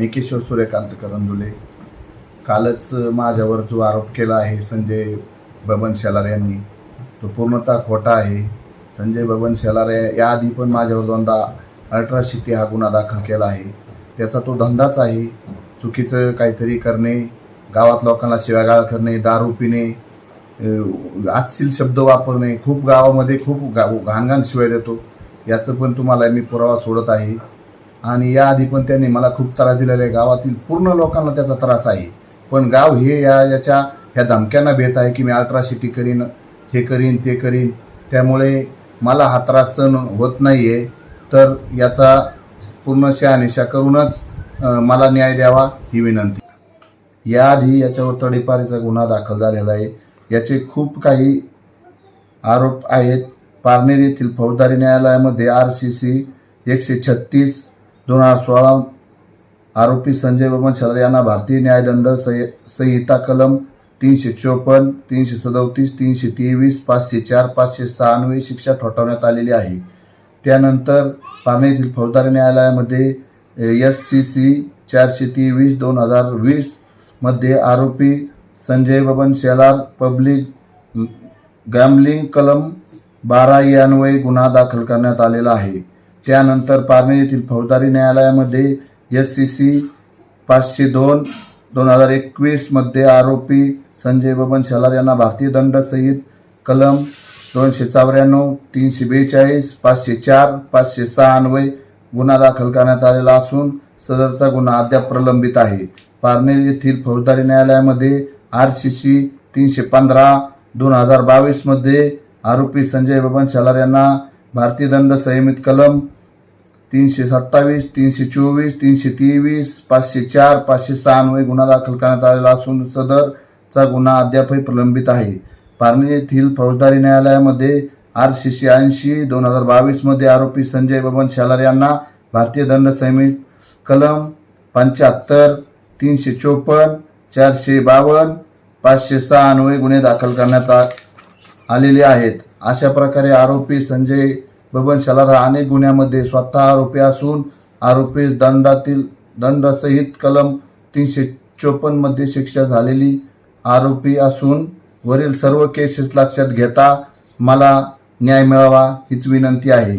मी किशोर सूर्यकांत करंदुले. कालच माझ्यावर जो आरोप केला आहे संजय बबन शेलार यांनी तो पूर्णतः खोटा आहे. संजय बबन शेलार या- याआधी पण माझ्यावर दोनदा अल्ट्रासिटी हा गुन्हा दाखल केला आहे. त्याचा तो धंदाच आहे. चुकीचं काहीतरी करणे गावात लोकांना शिव्यागाळ करणे दारू पिणे अं, आजशील शब्द वापरणे खूप गावामध्ये खूप गा घाणघाण शिवाय देतो. याचं पण तुम्हाला मी पुरावा सोडत आहे. आणि याआधी पण त्यांनी मला खूप त्रास दिलेला आहे. गावातील पूर्ण लोकांना त्याचा त्रास आहे. पण गाव हे या याच्या ह्या धमक्यांना भेट आहे की मी अल्ट्रासिटी करीन हे करीन ते करीन. त्यामुळे मला हा त्रास सहन होत नाही आहे तर याचा पूर्ण शहानिशा करूनच मला न्याय द्यावा ही विनंती. याआधी याच्यावर तडीपारीचा गुन्हा दाखल झालेला आहे. याचे खूप काही आरोप आहेत. पारनेर येथील फौजदारी न्यायालयामध्ये आर सी सी एकशे छत्तीस दोन हजार सोळा आरोपी संजय बबन शरद यांना भारतीय न्यायदंड संहिता कलम तीनशे चोपन्न तीनशे सदोतीस तीनशे तेवीस पाचशे चार पाचशे सहान्नवे शिक्षा ठोठावण्यात आलेली आहे. त्यानंतर पारणे येथील फौजदारी न्यायालयामध्ये एस सी सी चारशे तेवीस दोन हजार वीसमध्ये आरोपी संजय बबन शेलार पब्लिक गॅमलिंग कलम बारा यान्वये गुन्हा दाखल करण्यात आलेला आहे. त्यानंतर पारनेर येथील फौजदारी न्यायालयामध्ये एस सी सी पाचशे दोन दोन हजार एकवीसमध्ये आरोपी संजय बबन शेलार यांना भारतीय दंडसहित कलम दोनशे चौऱ्याण्णव तीनशे बेचाळीस पाचशे चार पाचशे सहा अन्वय गुन्हा दाखल करण्यात आलेला असून सदरचा गुन्हा अद्याप प्रलंबित आहे. पारनेर येथील फौजदारी न्यायालयामध्ये आर सी सी तीनशे पंधरा दोन हजार बावीसमध्ये आरोपी संजय बबन शेलार यांना भारतीय दंड संयमित कलम तीनशे सत्तावीस तीनशे चोवीस तीनशे तेवीस पाचशे चार पाचशे सहान्वये गुन्हा दाखल करण्यात आलेला असून सदरचा गुन्हा अद्यापही प्रलंबित आहे. पारणी येथील फौजदारी न्यायालयामध्ये आर सी सी ऐंशी दोन हजार बावीसमध्ये आरोपी संजय बबन शालार यांना भारतीय दंड संहित कलम पंच्याहत्तर तीनशे चोपन्न चारशे बावन्न पाचशे सहा अन्वये गुन्हे दाखल करण्यात आ आलेले आहेत. अशा प्रकारे आरोपी संजय बबन शलारा अनेक गुन्ह्यामध्ये स्वतः आरोपी असून आरोपी दंडातील दंडसहित कलम तीनशे चोपन्नमध्ये शिक्षा झालेली आरोपी असून वरील सर्व केसेस लक्षात घेता मला न्याय मिळावा हीच विनंती आहे.